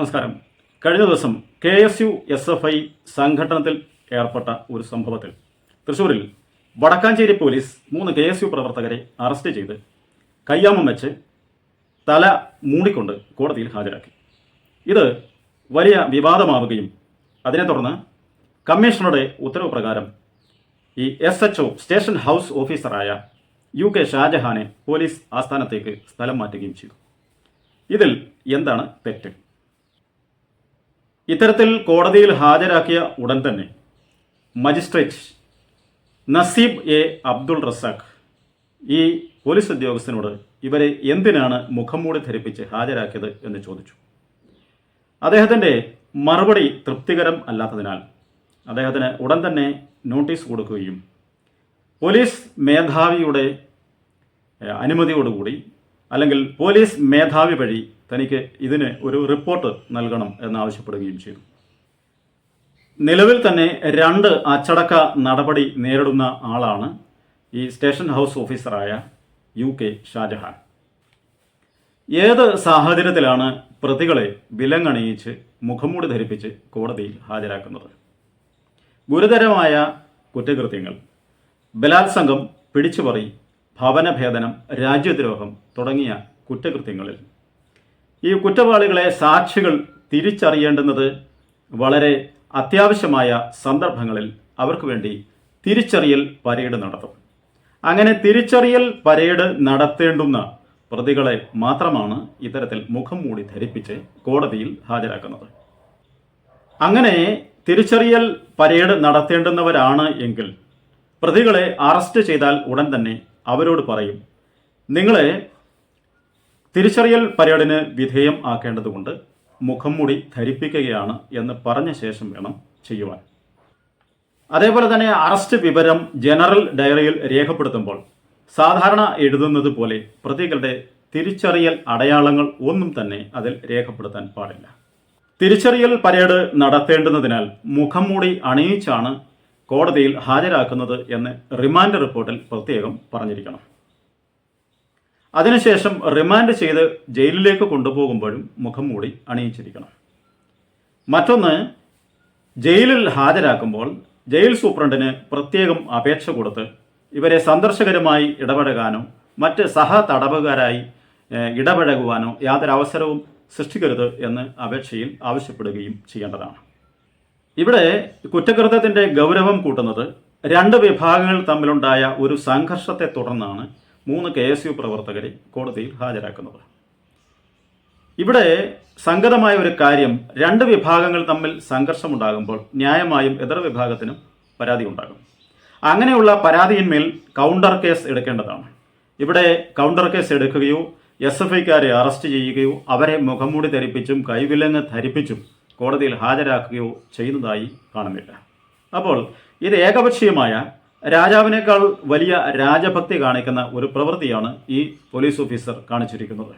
നമസ്കാരം. കഴിഞ്ഞ ദിവസം K S U S F I സംഘടനത്തിൽ ഏർപ്പെട്ട ഒരു സംഭവത്തിൽ തൃശൂരിൽ വടക്കാഞ്ചേരി പോലീസ് മൂന്ന് കെ എസ് യു പ്രവർത്തകരെ അറസ്റ്റ് ചെയ്ത് കയ്യാമം വെച്ച് തല മൂടിക്കൊണ്ട് കോടതിയിൽ ഹാജരാക്കി. ഇത് വലിയ വിവാദമാവുകയും അതിനെ തുടർന്ന് കമ്മീഷണറുടെ ഉത്തരവ് പ്രകാരം ഈ S H O station house ഓഫീസറായ യു കെ ഷാജഹാനെ പോലീസ് ആസ്ഥാനത്തേക്ക് സ്ഥലം മാറ്റുകയും ചെയ്തു. ഇതിൽ എന്താണ് തെറ്റ്? ഇത്തരത്തിൽ കോടതിയിൽ ഹാജരാക്കിയ ഉടൻ തന്നെ മജിസ്ട്രേറ്റ് നസീബ് എ അബ്ദുൾ റസാഖ് ഈ പോലീസ് ഉദ്യോഗസ്ഥനോട് ഇവരെ എന്തിനാണ് മുഖംമൂടി ധരിപ്പിച്ച് ഹാജരാക്കിയത് എന്ന് ചോദിച്ചു. അദ്ദേഹത്തിന്റെ മറുപടി തൃപ്തികരം അല്ലാത്തതിനാൽ അദ്ദേഹത്തിന് ഉടൻ തന്നെ നോട്ടീസ് കൊടുക്കുകയും പോലീസ് മേധാവിയുടെ അനുമതിയോടുകൂടി അല്ലെങ്കിൽ പോലീസ് മേധാവി വഴി തനിക്ക് ഇതിന് ഒരു റിപ്പോർട്ട് നൽകണം എന്നാവശ്യപ്പെടുകയും ചെയ്തു. നിലവിൽ തന്നെ രണ്ട് അച്ചടക്ക നടപടി നേരിടുന്ന ആളാണ് ഈ സ്റ്റേഷൻ ഹൗസ് ഓഫീസറായ യു കെ ഷാജഹാൻ. ഏത് സാഹചര്യത്തിലാണ് പ്രതികളെ വിലങ്ങണിയിച്ച് മുഖംമൂടി ധരിപ്പിച്ച് കോടതിയിൽ ഹാജരാക്കുന്നത്? ഗുരുതരമായ കുറ്റകൃത്യങ്ങൾ. ബലാത്സംഗം പിടിച്ചുപറി ഭവനഭേദനം രാജ്യദ്രോഹം തുടങ്ങിയ കുറ്റകൃത്യങ്ങളിൽ. ഈ കുറ്റവാളികളെ സാക്ഷികൾ തിരിച്ചറിയേണ്ടുന്നത് വളരെ അത്യാവശ്യമായ സന്ദർഭങ്ങളിൽ അവർക്ക് വേണ്ടി തിരിച്ചറിയൽ പരേഡ് നടത്തും. അങ്ങനെ തിരിച്ചറിയൽ പരേഡ് നടത്തേണ്ടുന്ന പ്രതികളെ മാത്രമാണ് ഇത്തരത്തിൽ മുഖം മൂടി ധരിപ്പിച്ച് കോടതിയിൽ ഹാജരാക്കുന്നത്. അങ്ങനെ തിരിച്ചറിയൽ പരേഡ് നടത്തേണ്ടുന്നവരാണ് എങ്കിൽ പ്രതികളെ അറസ്റ്റ് ചെയ്താൽ ഉടൻ തന്നെ അവരോട് പറയും നിങ്ങളെ തിരിച്ചറിയൽ പരേഡിന് വിധേയം ആക്കേണ്ടതുകൊണ്ട് മുഖംമൂടി ധരിപ്പിക്കുകയാണ് എന്ന് പറഞ്ഞ ശേഷം വേണം ചെയ്യുവാൻ. അതേപോലെ തന്നെ അറസ്റ്റ് വിവരം ജനറൽ ഡയറിയിൽ രേഖപ്പെടുത്തുമ്പോൾ സാധാരണ എഴുതുന്നത് പോലെ പ്രതികളുടെ തിരിച്ചറിയൽ അടയാളങ്ങൾ ഒന്നും തന്നെ അതിൽ രേഖപ്പെടുത്താൻ പാടില്ല. തിരിച്ചറിയൽ പരേഡ് നടത്തേണ്ടുന്നതിനാൽ മുഖംമൂടി അണിയിച്ചാണ് കോടതിയിൽ ഹാജരാക്കുന്നത് എന്ന് റിമാൻഡ് റിപ്പോർട്ടിൽ പ്രത്യേകം പറഞ്ഞിരിക്കണം. അതിനുശേഷം റിമാൻഡ് ചെയ്ത് ജയിലിലേക്ക് കൊണ്ടുപോകുമ്പോഴും മുഖം മൂടി അണിയിച്ചിരിക്കണം. മറ്റൊന്ന് ജയിലിൽ ഹാജരാക്കുമ്പോൾ ജയിൽ സൂപ്രണ്ടിന് പ്രത്യേകം അപേക്ഷ കൊടുത്ത് ഇവരെ സന്ദർശകരുമായി ഇടപഴകാനോ മറ്റ് സഹ തടവുകാരായി ഇടപഴകുവാനോ യാതൊരു അവസരവും സൃഷ്ടിക്കരുത് എന്ന് അപേക്ഷയിൽ ആവശ്യപ്പെടുകയും ചെയ്യേണ്ടതാണ്. ഇവിടെ കുറ്റകൃത്യത്തിന്റെ ഗൗരവം കൂട്ടുന്നത് രണ്ട് വിഭാഗങ്ങൾ തമ്മിലുണ്ടായ ഒരു സംഘർഷത്തെ തുടർന്നാണ് മൂന്ന് കെ എസ് യു പ്രവർത്തകരെ കോടതിയിൽ ഹാജരാക്കുന്നത്. ഇവിടെ സംഗതമായ ഒരു കാര്യം രണ്ട് വിഭാഗങ്ങൾ തമ്മിൽ സംഘർഷമുണ്ടാകുമ്പോൾ ന്യായമായും എതിർ വിഭാഗത്തിനും പരാതി ഉണ്ടാകും. അങ്ങനെയുള്ള പരാതിയിന്മേൽ കൗണ്ടർ കേസ് എടുക്കേണ്ടതാണ്. ഇവിടെ കൗണ്ടർ കേസ് എടുക്കുകയോ എസ് എഫ് ഐക്കാരെ അറസ്റ്റ് ചെയ്യുകയോ അവരെ മുഖംമൂടി ധരിപ്പിച്ചും കൈവിലങ്ങ് ധരിപ്പിച്ചും കോടതിയിൽ ഹാജരാക്കുകയോ ചെയ്യുന്നതായി കാണുന്നില്ല. അപ്പോൾ ഇത് ഏകപക്ഷീയമായ രാജാവിനേക്കാൾ വലിയ രാജഭക്തി കാണിക്കുന്ന ഒരു പ്രവൃത്തിയാണ് ഈ പോലീസ് ഓഫീസർ കാണിച്ചിരിക്കുന്നത്.